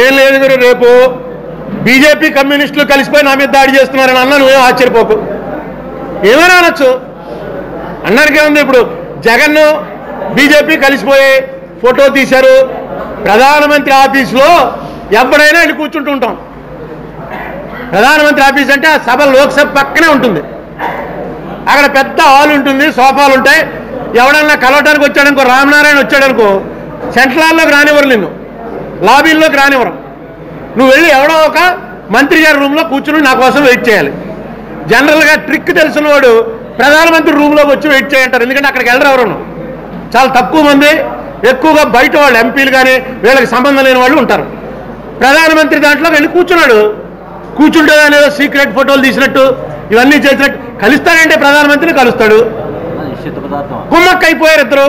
ఏం లేదు మీరు రేపు బీజేపీ కమ్యూనిస్టులు కలిసిపోయి నా మీద దాడి చేస్తున్నారని అన్న నువ్వేం ఆశ్చర్యపోకు. ఏమైనా అనొచ్చు? అన్నానికి ఏముంది ఇప్పుడు. జగన్ బీజేపీ కలిసిపోయి ఫోటో తీశారు. ప్రధానమంత్రి ఆఫీసులో ఎవడైనా వెళ్ళి కూర్చుంటుంటాం. ప్రధానమంత్రి ఆఫీస్ అంటే ఆ సభ లోక్సభ పక్కనే ఉంటుంది. అక్కడ పెద్ద హాల్ ఉంటుంది సోఫాలు ఉంటాయి. ఎవడన్నా కలవటానికి వచ్చాడనుకో రామనారాయణ వచ్చాడనుకో సెంట్రల్ హాల్లోకి రానివ్వరు నిన్ను. లాబీల్లోకి రానివ్వరు. నువ్వు వెళ్ళి ఎవడో ఒక మంత్రి గారి రూమ్లో కూర్చుని నా కోసం వెయిట్ చేయాలి. జనరల్గా ట్రిక్ తెలిసిన వాడు ప్రధానమంత్రి రూమ్లోకి వచ్చి వెయిట్ చేయంటారు. ఎందుకంటే అక్కడికి వెళ్ళరు ఎవరు. చాలా తక్కువ మంది ఎక్కువగా బయట వాళ్ళు ఎంపీలు కానీ వీళ్ళకి సంబంధం లేని వాళ్ళు ఉంటారు. ప్రధానమంత్రి దాంట్లో వెళ్ళి కూర్చున్నాడు. కూర్చుంటే ఏదో సీక్రెట్ ఫోటోలు తీసినట్టు ఇవన్నీ చేసినట్టు కలుస్తాడంటే ప్రధానమంత్రిని కలుస్తాడు. అయిపోయారు ఇద్దరు.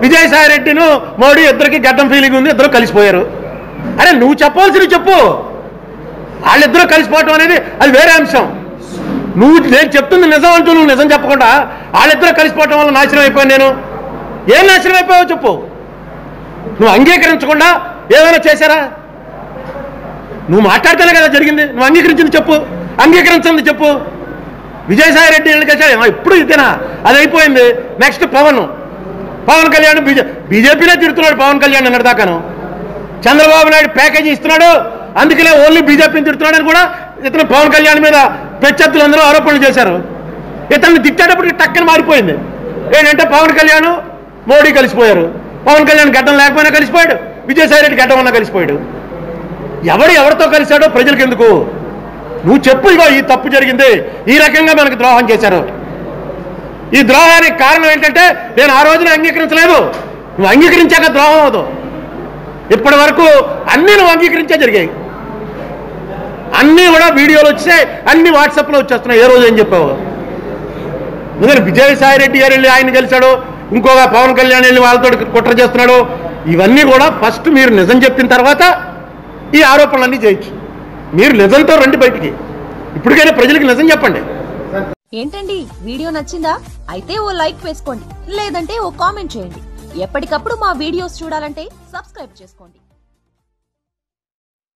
విజయసాయి రెడ్డిను మోడీ ఇద్దరికి గడ్డం ఫీలింగ్ ఉంది ఇద్దరు కలిసిపోయారు. అరే నువ్వు చెప్పాల్సినవి చెప్పు. వాళ్ళిద్దరూ కలిసిపోవటం అనేది అది వేరే అంశం. నువ్వు నేను చెప్తుంది నిజం అంటూ నువ్వు నిజం చెప్పకుండా వాళ్ళిద్దరూ కలిసిపోవటం వల్ల నాశనం అయిపోయాను నేను. ఏం నాశనం అయిపోయావో చెప్పు. నువ్వు అంగీకరించకుండా ఏమైనా చేశారా? నువ్వు మాట్లాడితేనే కదా జరిగింది. నువ్వు అంగీకరించింది చెప్పు. అంగీకరించింది చెప్పు. విజయసాయి రెడ్డి వీళ్ళకి ఇప్పుడు ఇదేనా? అది అయిపోయింది నెక్స్ట్ పవన్. పవన్ కళ్యాణ్ బీజే బీజేపీనే తిడుతున్నాడు పవన్ కళ్యాణ్ అన్నటి దాకాను చంద్రబాబు నాయుడు ప్యాకేజీ ఇస్తున్నాడు. అందుకనే ఓన్లీ బీజేపీని తిడుతున్నాడని కూడా ఇతను పవన్ కళ్యాణ్ మీద ప్రత్యర్థులు అందరూ ఆరోపణలు చేశారు. ఇతన్ని తిట్టేటప్పటికి టక్కన మారిపోయింది. ఏంటంటే పవన్ కళ్యాణ్ మోడీ కలిసిపోయారు. పవన్ కళ్యాణ్ గడ్డం లేకపోయినా కలిసిపోయాడు. విజయసాయి రెడ్డి గడ్డం ఉన్నా కలిసిపోయాడు. ఎవడు ఎవరితో కలిశాడో ప్రజలకు ఎందుకు నువ్వు చెప్పు ఇగో ఈ తప్పు జరిగింది. ఈ రకంగా మనకు ద్రోహం చేశారు. ఈ ద్రోహానికి కారణం ఏంటంటే నేను ఆ రోజున అంగీకరించలేదు. నువ్వు అంగీకరించాక ద్రోహం అవదు. ఇప్పటి వరకు అన్నీ నువ్వు అంగీకరించే జరిగాయి. అన్నీ కూడా వీడియోలు వచ్చాయి అన్ని వాట్సాప్లో వచ్చేస్తున్నాయి. ఏ రోజు ఏం చెప్పావు? ఎందుకంటే విజయసాయి రెడ్డి గారు వెళ్ళి ఆయన కలిశాడు ఇంకొక పవన్ కళ్యాణ్ వెళ్ళి వాళ్ళతో కుట్ర చేస్తున్నాడు. ఇవన్నీ కూడా ఫస్ట్ మీరు నిజం చెప్పిన తర్వాత ఈ ఆరోపణలన్నీ చేయొచ్చు. మీరు నిజంతో రండి బయటికి. ఇప్పటికైనా ప్రజలకు నిజం చెప్పండి. ఏంటండి? వీడియో నచ్చిందా? అయితే ఓ లైక్ వేసుకోండి. లేదంటే ఓ కామెంట్ చేయండి. ఎప్పటికప్పుడు మా వీడియోస్ చూడాలంటే సబ్స్క్రైబ్ చేసుకోండి.